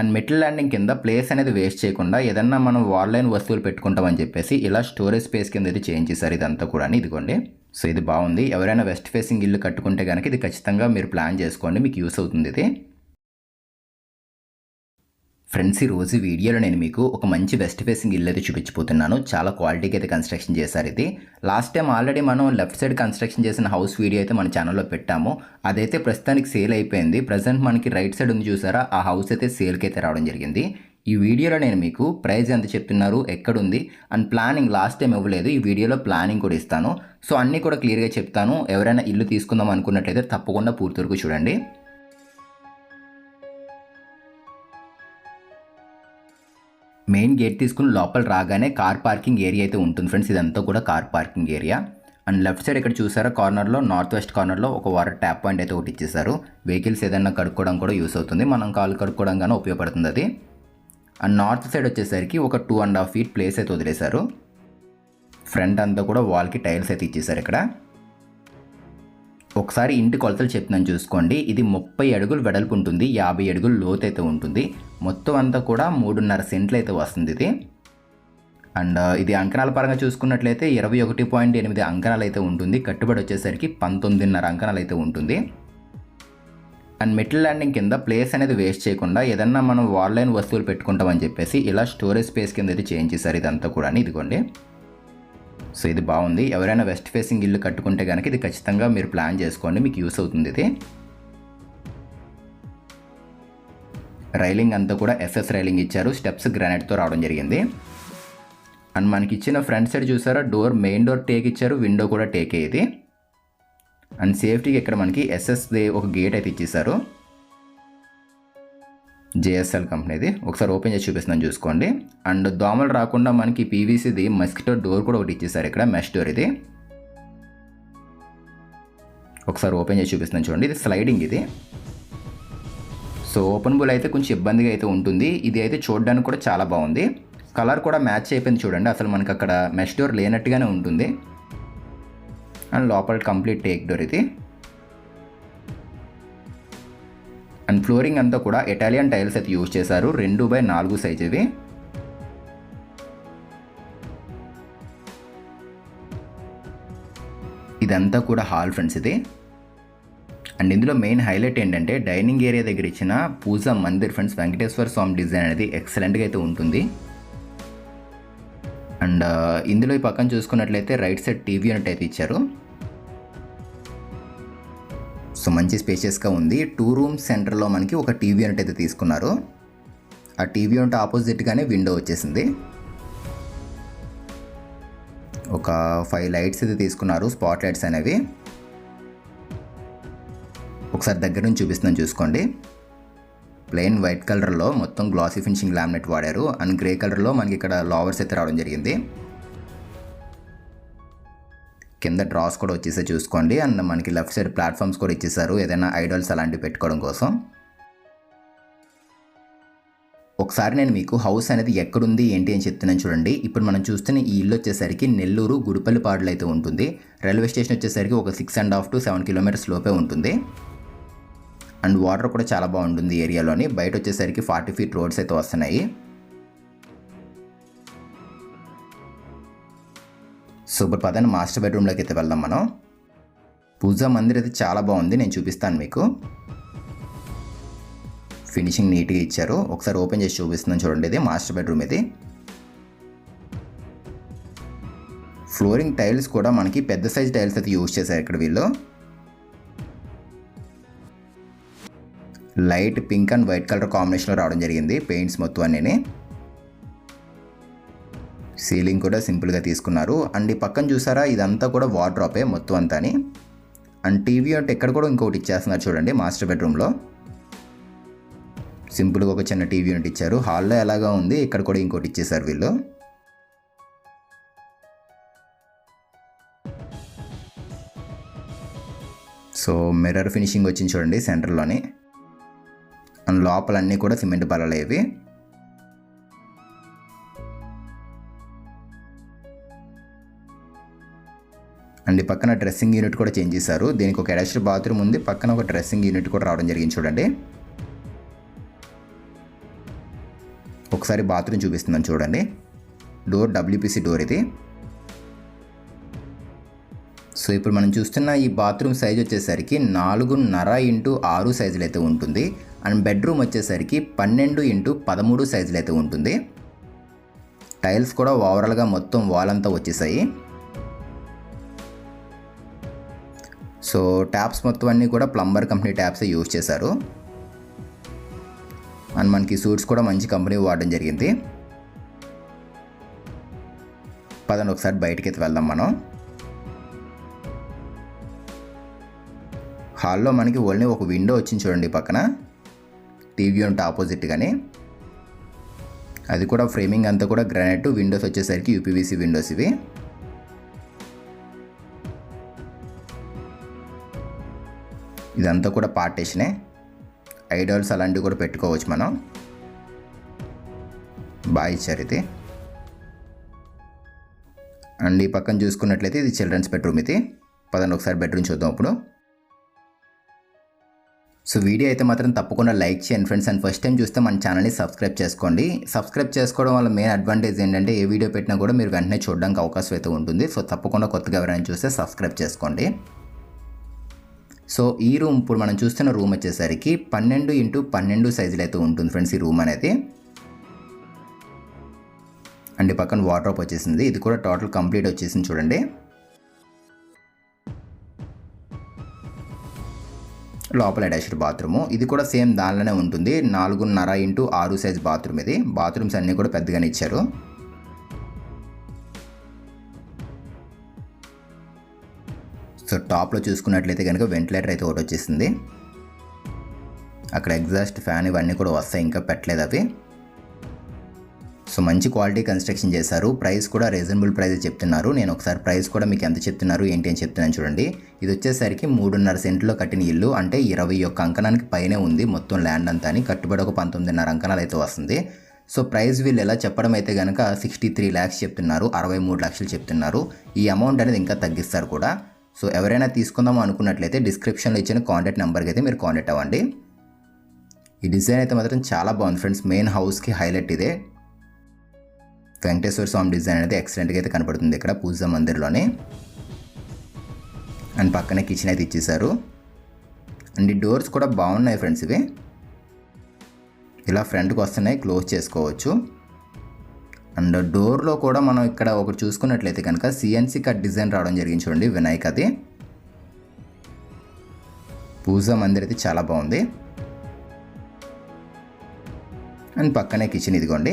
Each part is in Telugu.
అండ్ మెటల్ ల్యాండింగ్ కింద ప్లేస్ అనేది వేస్ట్ చేయకుండా ఏదన్నా మనం వార్లైన్ వస్తువులు పెట్టుకుంటామని చెప్పేసి ఇలా స్టోరేజ్ స్పేస్ కింద అయితే చేంజ్ చేశారు ఇదంతా కూడా ఇదిగోండి. సో ఇది బాగుంది. ఎవరైనా వెస్ట్ ఫేసింగ్ ఇల్లు కట్టుకుంటే కనుక ఇది ఖచ్చితంగా మీరు ప్లాన్ చేసుకోండి. మీకు యూస్ అవుతుంది ఇది. ఫ్రెండ్స్ ఈ రోజు వీడియోలో నేను మీకు ఒక మంచి వెస్ట్ ఫేసింగ్ ఇల్లు అయితే చూపించిపోతున్నాను చాలా క్వాలిటీకి అయితే కన్స్ట్రక్షన్ చేశారు ఇది. లాస్ట్ టైం ఆల్రెడీ మనం లెఫ్ట్ సైడ్ కన్స్ట్రక్షన్ చేసిన హౌస్ వీడియో అయితే మన ఛానల్లో పెట్టాము. అదైతే ప్రస్తుతానికి సేల్ అయిపోయింది. ప్రజెంట్ మనకి రైట్ సైడ్ ఉంది చూసారా? ఆ హౌస్ అయితే సేల్కి అయితే రావడం జరిగింది. ఈ వీడియోలో నేను మీకు ప్రైజ్ ఎంత చెప్తున్నారు ఎక్కడుంది అండ్ ప్లానింగ్ లాస్ట్ టైం ఇవ్వలేదు. ఈ వీడియోలో ప్లానింగ్ కూడా ఇస్తాను. సో అన్నీ కూడా క్లియర్గా చెప్తాను. ఎవరైనా ఇల్లు తీసుకుందాం అనుకున్నట్లయితే తప్పకుండా పూర్తి వరకు చూడండి. మెయిన్ గేట్ తీసుకుని లోపల రాగానే కార్ పార్కింగ్ ఏరియా అయితే ఉంటుంది ఫ్రెండ్స్. ఇదంతా కూడా car parking area. And left side ఇక్కడ చూసారా కార్నర్లో నార్త్ వెస్ట్ కార్నర్లో ఒక వాటర్ ట్యాప్ పాయింట్ అయితే ఒకటి ఇచ్చేసారు వెహికల్స్ ఏదైనా కడుక్కోవడం కూడా యూస్ అవుతుంది. మనం కాలు కడుక్కోవడం కానీ ఉపయోగపడుతుంది అది. అండ్ నార్త్ సైడ్ వచ్చేసరికి ఒక two and half feet place అయితే వదిలేశారు. ఫ్రంట్ అంతా కూడా వాల్కి టైల్స్ అయితే ఇచ్చేసారు ఇక్కడ. ఒకసారి ఇంటి కొలతలు చెప్తున్నాను చూసుకోండి. ఇది ముప్పై అడుగులు వెడల్పు ఉంటుంది. యాభై అడుగులు లోతు అయితే ఉంటుంది. మొత్తం అంతా కూడా మూడున్నర సెంట్లు అయితే వస్తుంది ఇది. అండ్ ఇది అంకణాల పరంగా చూసుకున్నట్లయితే ఇరవై ఒకటి పాయింట్ ఎనిమిది అంకణాలు అయితే ఉంటుంది. కట్టుబడి వచ్చేసరికి పంతొమ్మిదిన్నర అంకణాలు అయితే ఉంటుంది. అండ్ మెటల్ ల్యాండింగ్ కింద ప్లేస్ అనేది వేస్ట్ చేయకుండా ఏదన్నా మనం వార్లైన్ వస్తువులు పెట్టుకుంటామని చెప్పేసి ఇలా స్టోరేజ్ స్పేస్ కింద అయితే చేంజ్ చేశారు ఇదంతా కూడా ఇదిగోండి. సో ఇది బాగుంది. ఎవరైనా వెస్ట్ ఫేసింగ్ ఇల్లు కట్టుకుంటే కనుక ఇది ఖచ్చితంగా మీరు ప్లాన్ చేసుకోండి. మీకు యూస్ అవుతుంది ఇది. రైలింగ్ అంతా కూడా ఎస్ఎస్ రైలింగ్ ఇచ్చారు. స్టెప్స్ గ్రానైట్తో రావడం జరిగింది. అండ్ మనకి ఇచ్చిన ఫ్రంట్ సైడ్ చూసారా? డోర్ మెయిన్ డోర్ టేక్ ఇచ్చారు. విండో కూడా టేకే ఇది. అండ్ సేఫ్టీకి ఇక్కడ మనకి ఎస్ఎస్ది ఒక గేట్ అయితే ఇచ్చేసారు జేఎస్ఎల్ కంపెనీది ఒకసారి ఓపెన్ చేసి చూపిస్తున్నాను చూసుకోండి. అండ్ దోమలు రాకుండా మనకి పీవీసీది మస్కిటో డోర్ కూడా ఒకటి ఇచ్చేసారు ఇక్కడ. మెష్ డోర్ ఇది. ఒకసారి ఓపెన్ చేసి చూపిస్తున్నాను చూడండి. ఇది స్లైడింగ్ ఇది. సో ఓపెన్ బుల్ అయితే కొంచెం ఇబ్బందిగా అయితే ఉంటుంది. ఇది అయితే చూడడానికి కూడా చాలా బాగుంది. కలర్ కూడా మ్యాచ్ అయిపోయింది చూడండి. అసలు మనకు అక్కడ మెష్ డోర్ లేనట్టుగానే ఉంటుంది. అండ్ లోపల కంప్లీట్ టేక్ డోర్ ఇది. అండ్ ఫ్లోరింగ్ అంతా కూడా ఇటాలియన్ టైల్స్ అయితే యూజ్ చేశారు. రెండు బై నాలుగు సైజ్ ఇవి. ఇదంతా కూడా హాల్ ఫ్రెండ్స్ ఇది. అండ్ ఇందులో మెయిన్ హైలైట్ ఏంటంటే డైనింగ్ ఏరియా దగ్గర ఇచ్చిన పూజా మందిర్ ఫ్రెండ్స్ వెంకటేశ్వర స్వామి డిజైన్ అనేది ఎక్సలెంట్గా అయితే ఉంటుంది. అండ్ ఇందులో ఈ పక్కన చూసుకున్నట్లయితే రైట్ సైడ్ టీవీ యూనిట్ అయితే ఇచ్చారు. సో మంచి స్పేషియస్గా ఉంది. టూ రూమ్ సెంటర్లో మనకి ఒక టీవీ యూనిట్ అయితే తీసుకున్నారు. ఆ టీవీ యూనిట్ ఆపోజిట్గానే విండో వచ్చేసింది. ఒక ఫైవ్ లైట్స్ అయితే తీసుకున్నారు స్పాట్ లైట్స్ అనేవి. ఒకసారి దగ్గర నుంచి చూపిస్తున్నాను చూసుకోండి. ప్లెయిన్ వైట్ కలర్లో మొత్తం గ్లాసీ ఫినిషింగ్ లామినేట్ వాడారు. అండ్ గ్రే కలర్లో మనకి ఇక్కడ లావర్స్ అయితే రావడం జరిగింది. కింద డ్రాస్ కూడా వచ్చేసే చూసుకోండి. అండ్ మనకి లెఫ్ట్ సైడ్ ప్లాట్ఫామ్స్ కూడా ఇచ్చేసారు. ఏదైనా ఐడల్స్ అలాంటివి పెట్టుకోవడం కోసం. ఒకసారి నేను మీకు హౌస్ అనేది ఎక్కడుంది ఏంటి అని చెప్తున్నాను చూడండి. ఇప్పుడు మనం చూస్తున్న ఈ ఇల్లు వచ్చేసరికి నెల్లూరు గుడిపల్లిపాడులో అయితే ఉంటుంది. రైల్వే స్టేషన్ వచ్చేసరికి ఒక six and half to seven kilometres లోపే ఉంటుంది. అండ్ వాటర్ కూడా చాలా బాగుంటుంది ఏరియాలోని. బయట వచ్చేసరికి ఫార్టీ ఫీట్ రోడ్స్ అయితే వస్తున్నాయి. సూపర్ పదని మాస్టర్ బెడ్రూమ్లోకి అయితే వెళ్దాం మనం. పూజా మందిర్ అయితే చాలా బాగుంది. నేను చూపిస్తాను మీకు. ఫినిషింగ్ నీట్గా ఇచ్చారు. ఒకసారి ఓపెన్ చేసి చూపిస్తున్నాను చూడండి ఇది మాస్టర్ బెడ్రూమ్ ఇది. ఫ్లోరింగ్ టైల్స్ కూడా మనకి పెద్ద సైజ్ టైల్స్ అయితే యూజ్ చేశారు ఇక్కడ వీళ్ళు. Light pink and white colour కాంబినేషన్లో రావడం జరిగింది. పెయింట్స్ మొత్తం అన్నీ సీలింగ్ కూడా సింపుల్గా తీసుకున్నారు. అండ్ ఈ పక్కన చూసారా ఇదంతా కూడా వార్డ్రాపే మొత్తం అంతా అండ్ టీవీ అంటే ఎక్కడ కూడా ఇంకొకటి ఇచ్చేస్తున్నారు చూడండి మాస్టర్ బెడ్రూమ్లో. సింపుల్గా ఒక చిన్న టీవీ యూనిట్ ఇచ్చారు. హాల్లో ఎలాగా ఉంది ఇక్కడ కూడా ఇంకోటి ఇచ్చేసారు వీళ్ళు. సో మిర్రర్ ఫినిషింగ్ వచ్చింది చూడండి సెంటర్లోని. అండ్ లోపలన్నీ కూడా సిమెంట్ బలలేవి అండ్ పక్కన డ్రెస్సింగ్ యూనిట్ కూడా చేంజ్ చేశారు. దీనికి ఒక అటాచ్డ్ బాత్రూమ్ ఉంది. పక్కన ఒక డ్రెస్సింగ్ యూనిట్ కూడా రావడం జరిగింది చూడండి. ఒకసారి బాత్రూమ్ చూపిస్తున్నాను చూడండి. డోర్ డబ్ల్యూపీసీ డోర్ ఇది. సో ఇప్పుడు మనం చూస్తున్న ఈ బాత్రూమ్ సైజ్ వచ్చేసరికి నాలుగున్నర ఇంటూ ఆరు సైజులు అయితే ఉంటుంది. అండ్ బెడ్రూమ్ వచ్చేసరికి పన్నెండు ఇంటూ పదమూడు సైజులు అయితే ఉంటుంది. టైల్స్ కూడా ఓవరాల్గా మొత్తం వాల్ అంతా వచ్చేసాయి. సో ట్యాప్స్ మొత్తం అన్నీ కూడా ప్లంబర్ కంపెనీ ట్యాప్స్ యూజ్ చేశారు. అండ్ మనకి సూట్స్ కూడా మంచి కంపెనీ వాడడం జరిగింది. పదండి ఒకసారి బయటికి అయితే వెళ్దాం మనం. హాల్లో మనకి ఓన్లీ ఒక విండో వచ్చింది చూడండి పక్కన. టీవీ యూనిట్ ఆపోజిట్ కానీ అది కూడా ఫ్రేమింగ్ అంతా కూడా గ్రానైట్ విండోస్ వచ్చేసరికి యూపీవీసీ విండోస్ ఇవి. ఇదంతా కూడా పార్టీషనే. ఐడాల్స్ అలాంటివి కూడా పెట్టుకోవచ్చు మనం. బాగా ఇచ్చారు ఇది. అండ్ ఈ పక్కన చూసుకున్నట్లయితే ఇది చిల్డ్రన్స్ బెడ్రూమ్ ఇది. పదండి ఒకసారి బెడ్రూమ్ చూద్దాం ఇప్పుడు. సో వీడియో అయితే మాత్రం తప్పకుండా లైక్ చేయండి ఫ్రెండ్స్. అండ్ ఫస్ట్ టైం చూస్తే మన ఛానల్ని సబ్స్క్రైబ్ చేసుకోండి. సబ్స్క్రైబ్ చేసుకోవడం వల్ల మెయిన్ అడ్వాంటేజ్ ఏంటంటే ఏ వీడియో పెట్టినా కూడా మీరు వెంటనే చూడడానికి అవకాశం అయితే ఉంటుంది. సో తప్పకుండా కొత్తగా ఎవరైనా చూస్తే సబ్స్క్రైబ్ చేసుకోండి. సో ఈ రూమ్ ఇప్పుడు మనం చూస్తున్న రూమ్ వచ్చేసరికి పన్నెండు ఇంటూ పన్నెండు సైజులు అయితే ఉంటుంది ఫ్రెండ్స్ ఈ రూమ్ అనేది. అండ్ పక్కన వాటర్ వచ్చేసింది. ఇది కూడా టోటల్ కంప్లీట్ వచ్చేసింది చూడండి. లోపల అటాచ్డ్ బాత్రూము ఇది కూడా సేమ్ దానిలోనే ఉంటుంది. నాలుగున్నర ఇంటూ ఆరు సైజ్ బాత్రూమ్ ఇది. బాత్రూమ్స్ అన్నీ కూడా పెద్దగానే ఇచ్చారు. సో టాప్లో చూసుకున్నట్లయితే కనుక వెంటిలేటర్ అయితే ఒకటి వచ్చేసింది. అక్కడ ఎగ్జాస్ట్ ఫ్యాన్ ఇవన్నీ కూడా వస్తాయి. ఇంకా పెట్టలేదు అవి. సో మంచి క్వాలిటీ కన్స్ట్రక్షన్ చేశారు. ప్రైస్ కూడా రీజనబుల్ ప్రైస్ చెప్తున్నారు. నేను ఒకసారి ప్రైస్ కూడా మీకు ఎంత చెప్తున్నారు ఏంటి అని చెప్తున్నాను చూడండి. ఇది వచ్చేసరికి మూడున్నర సెంట్లో కట్టిన ఇల్లు. అంటే ఇరవై ఒక్క అంకణానికి పైనే ఉంది. మొత్తం ల్యాండ్ అంతా అని కట్టుబడి ఒక పంతొమ్మిదిన్నర అంకణాలు అయితే వస్తుంది. సో ప్రైస్ వీళ్ళు ఎలా చెప్పడం అయితే కనుక సిక్స్టీ త్రీ ల్యాక్స్ చెప్తున్నారు. అరవై మూడు లక్షలు చెప్తున్నారు. ఈ అమౌంట్ అనేది ఇంకా తగ్గిస్తారు కూడా. సో ఎవరైనా తీసుకుందాం అనుకున్నట్లయితే డిస్క్రిప్షన్లో ఇచ్చిన కాంటాక్ట్ నెంబర్కి అయితే మీరు కాంటాక్ట్ అవ్వండి. ఈ డిజైన్ అయితే మాత్రం చాలా బాగుంది ఫ్రెండ్స్. మెయిన్ హౌస్కి హైలైట్ ఇదే. వెంకటేశ్వర స్వామి డిజైన్ అనేది ఎక్సలెంట్గా అయితే కనపడుతుంది ఇక్కడ పూజా మందిర్లోనే. అండ్ పక్కనే కిచెన్ అయితే ఇచ్చేసారు అండ్ ఈ డోర్స్ కూడా బాగున్నాయి ఫ్రెండ్స్ ఇవి. ఇలా ఫ్రంట్కి వస్తున్నాయి క్లోజ్ చేసుకోవచ్చు. అండ్ డోర్లో కూడా మనం ఇక్కడ ఒకటి చూసుకున్నట్లయితే కనుక సిఎన్సీ కట్ డిజైన్ రావడం జరిగింది చూడండి వినాయక్ అది. పూజా మందిర్ అయితే చాలా బాగుంది. అండ్ పక్కనే కిచెన్ ఇదిగోండి.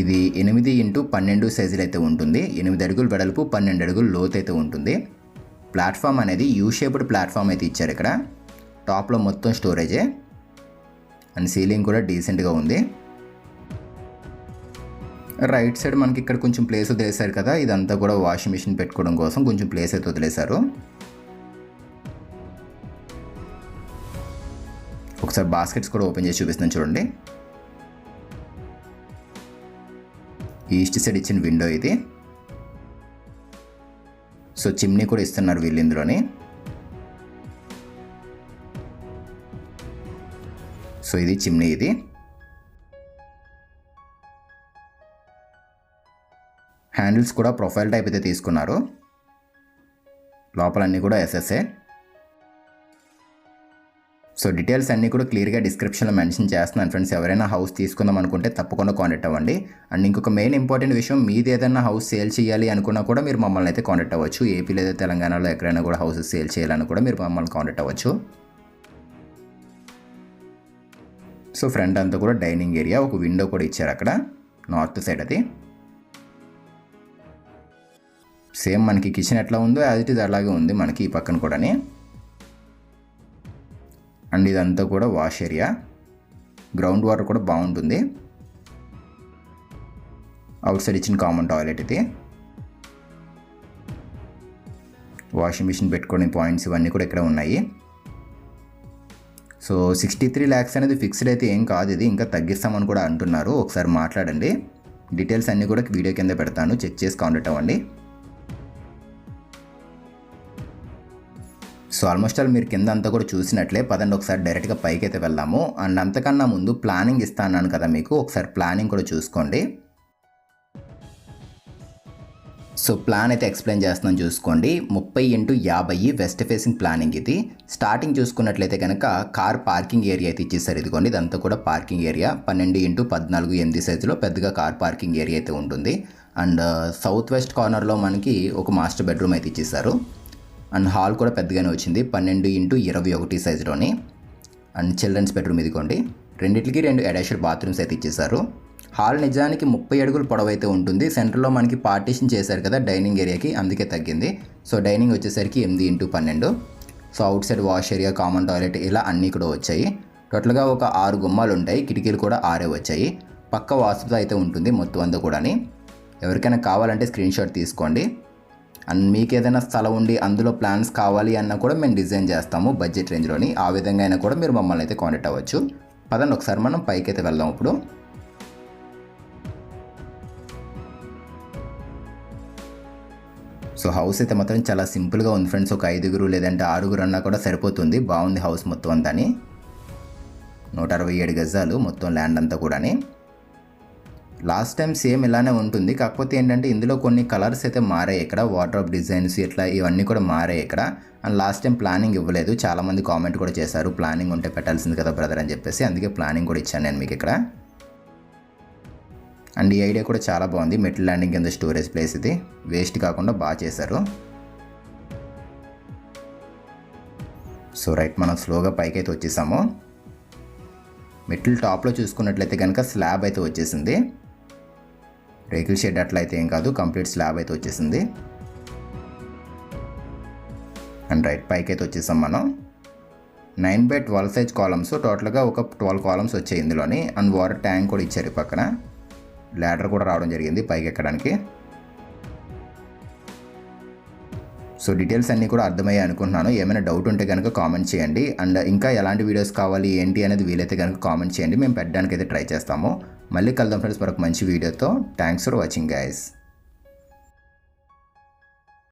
ఇది ఎనిమిది ఇంటూ పన్నెండు సైజులు అయితే ఉంటుంది. ఎనిమిది అడుగులు వెడల్పు పన్నెండు అడుగులు లోతు అయితే ఉంటుంది. ప్లాట్ఫామ్ అనేది యూ షేప్డ్ ప్లాట్ఫామ్ అయితే ఇచ్చారు ఇక్కడ. టాప్లో మొత్తం స్టోరేజే. అండ్ సీలింగ్ కూడా డీసెంట్గా ఉంది. రైట్ సైడ్ మనకి ఇక్కడ కొంచెం ప్లేస్ వదిలేశారు కదా. ఇదంతా కూడా వాషింగ్ మిషన్ పెట్టుకోవడం కోసం కొంచెం ప్లేస్ అయితే వదిలేశారు. ఒకసారి బాస్కెట్స్ కూడా ఓపెన్ చేసి చూపిస్తున్నాను చూడండి. ఈస్ట్ సైడ్ ఇచ్చిన విండో ఇది. సో చిమ్నీ కూడా ఇస్తున్నారు వీళ్ళు ఇందులోని. సో ఇది చిమ్నీ ఇది. హ్యాండిల్స్ కూడా ప్రొఫైల్ టైప్ అయితే తీసుకున్నారు. లోపలన్నీ కూడా ఎస్ఎస్ఏ సో డీటెయిల్స్ అన్నీ కూడా క్లియర్గా డిస్క్రిప్షన్లో మెన్షన్ చేస్తున్నాను ఫ్రెండ్స్. ఎవరైనా హౌస్ తీసుకుందాం అనుకుంటే తప్పకుండా కాంటాక్ట్ అవ్వండి. అండ్ ఇంకొక మెయిన్ ఇంపార్టెంట్ విషయం మీది ఏదైనా హౌస్ సేల్ చేయాలి అనుకున్నా కూడా మీరు మమ్మల్ని అయితే కాంటాక్ట్ అవ్వచ్చు. ఏపీ లేదా తెలంగాణలో ఎక్కడైనా కూడా హౌసెస్ సేల్ చేయాలని కూడా మీరు మమ్మల్ని కాంటాక్ట్ అవ్వచ్చు. సో ఫ్రంట్ అంతా కూడా డైనింగ్ ఏరియా ఒక విండో కూడా ఇచ్చారు అక్కడ. నార్త్ సైడ్ అది. సేమ్ మనకి కిచెన్ ఎట్లా ఉందో యాజ్ ఇట్ అలాగే ఉంది మనకి ఈ పక్కన కూడాని. అండ్ ఇదంతా కూడా వాష్ ఏరియా. గ్రౌండ్ వాటర్ కూడా బాగుంటుంది. అవుట్ సైడ్ ఇచ్చిన కామన్ టాయిలెట్ ఇది. వాషింగ్ మిషన్ పెట్టుకునే పాయింట్స్ ఇవన్నీ కూడా ఇక్కడ ఉన్నాయి. సో సిక్స్టీ త్రీ ల్యాక్స్ అనేది ఫిక్స్డ్ అయితే ఏం కాదు ఇది. ఇంకా తగ్గిస్తామని కూడా అంటున్నారు. ఒకసారి మాట్లాడండి. డీటెయిల్స్ అన్నీ కూడా వీడియో కింద పెడతాను. చెక్ చేసి కాంటాక్ట్ అవ్వండి. సో ఆల్మోస్ట్ ఆల్ మీరు కింద అంతా కూడా చూసినట్లే పదండి ఒకసారి డైరెక్ట్గా పైకి అయితే వెళ్దాము. అండ్ అంతకన్నా ముందు ప్లానింగ్ ఇస్తాను కదా మీకు ఒకసారి ప్లానింగ్ కూడా చూసుకోండి. సో ప్లాన్ అయితే ఎక్స్ప్లెయిన్ చేస్తున్నాను చూసుకోండి. ముప్పై ఇంటూ యాభై వెస్ట్ ఫేసింగ్ ప్లానింగ్ ఇది. స్టార్టింగ్ చూసుకున్నట్లయితే కనుక కార్ పార్కింగ్ ఏరియా అయితే ఇచ్చేసారు. ఇదిగోండి ఇదంతా కూడా పార్కింగ్ ఏరియా పన్నెండు ఇంటూ పద్నాలుగు ఎనిమిది సైజులో పెద్దగా కార్ పార్కింగ్ ఏరియా అయితే ఉంటుంది. అండ్ సౌత్ వెస్ట్ కార్నర్లో మనకి ఒక మాస్టర్ బెడ్రూమ్ అయితే ఇచ్చేసారు. అండ్ హాల్ కూడా పెద్దగానే వచ్చింది. పన్నెండు ఇంటూ ఇరవై ఒకటి సైజులోని. అండ్ చిల్డ్రన్స్ బెడ్రూమ్ ఇదిగోండి. రెండింటికి రెండు అడాషర్ బాత్రూమ్స్ అయితే ఇచ్చేశారు. హాల్ నిజానికి ముప్పై అడుగులు పొడవైతే ఉంటుంది. సెంటర్లో మనకి పార్టీషన్ చేశారు కదా డైనింగ్ ఏరియాకి అందుకే తగ్గింది. సో డైనింగ్ వచ్చేసరికి ఎనిమిది ఇంటూ పన్నెండు. So outside wash area common toilet ఇలా అన్నీ కూడా వచ్చాయి. టోటల్గా ఒక ఆరు గుమ్మాలు ఉంటాయి. కిటికీలు కూడా ఆరే వచ్చాయి. పక్క వాస్తుతో అయితే ఉంటుంది మొత్తం అంతా కూడాని. ఎవరికైనా కావాలంటే స్క్రీన్ షాట్ తీసుకోండి. అండ్ మీకు ఏదైనా స్థలం ఉండి అందులో ప్లాన్స్ కావాలి అన్నా కూడా మేము డిజైన్ చేస్తాము బడ్జెట్ రేంజ్లోని ఆ విధంగా అయినా కూడా మీరు మమ్మల్ని అయితే కాంటాక్ట్ అవ్వచ్చు. పదండి ఒకసారి మనం పైకి అయితే వెళ్దాం ఇప్పుడు. సో హౌస్ అయితే మాత్రం చాలా సింపుల్గా ఉంది ఫ్రెండ్స్ ఒక ఐదుగురు లేదంటే ఆరుగురు అన్నా కూడా సరిపోతుంది. బాగుంది హౌస్ మొత్తం అంతా నూట అరవై ఏడు గజాలు మొత్తం ల్యాండ్ అంతా కూడాని. లాస్ట్ టైం సేమ్ ఇలానే ఉంటుంది. కాకపోతే ఏంటంటే ఇందులో కొన్ని కలర్స్ అయితే మారాయి ఇక్కడ. వాటర్ డిజైన్స్ ఇట్లా ఇవన్నీ కూడా మారాయి ఇక్కడ. అండ్ లాస్ట్ టైం ప్లానింగ్ ఇవ్వలేదు. చాలామంది కామెంట్ కూడా చేశారు. ప్లానింగ్ ఉంటే పెట్టాల్సింది కదా బ్రదర్ అని చెప్పేసి. అందుకే ప్లానింగ్ కూడా ఇచ్చాను నేను మీకు ఇక్కడ. అండ్ ఈ ఐడియా కూడా చాలా బాగుంది. మెటల్ ల్యాండింగ్ కింద స్టోరేజ్ ప్లేస్ ఇది. వేస్ట్ కాకుండా బాగా చేశారు. సో రైట్ మనం స్లోగా పైకి అయితే వచ్చేసాము మెట్లు టాప్లో చూసుకున్నట్లయితే కనుక స్లాబ్ అయితే వచ్చేసింది. రేకుల షెడ్ అట్లా అయితే ఏం కాదు కంప్లీట్ స్లాబ్ అయితే వచ్చేసింది. అండ్ రైట్ పైకి అయితే వచ్చేసాం మనం. Nine by twelve size columns టోటల్గా ఒక ట్వెల్వ్ కాలమ్స్ వచ్చాయి ఇందులోని. అండ్ వాటర్ ట్యాంక్ కూడా ఇచ్చారు పక్కన. ల్యాడర్ కూడా రావడం జరిగింది పైకి ఎక్కడానికి. సో డీటెయిల్స్ అన్నీ కూడా అర్థమయ్యాయి అనుకుంటున్నాను. ఏమైనా డౌట్ ఉంటే కనుక కామెంట్ చేయండి. అండ్ ఇంకా ఎలాంటి వీడియోస్ కావాలి ఏంటి అనేది వీలైతే కనుక కామెంట్ చేయండి. మేము పెట్టడానికి అయితే ట్రై చేస్తాము. మళ్ళీ కలుద్దాం ఫ్రెండ్స్ మరొక మంచి వీడియోతో థ్యాంక్స్ ఫర్ వాచింగ్ గైస్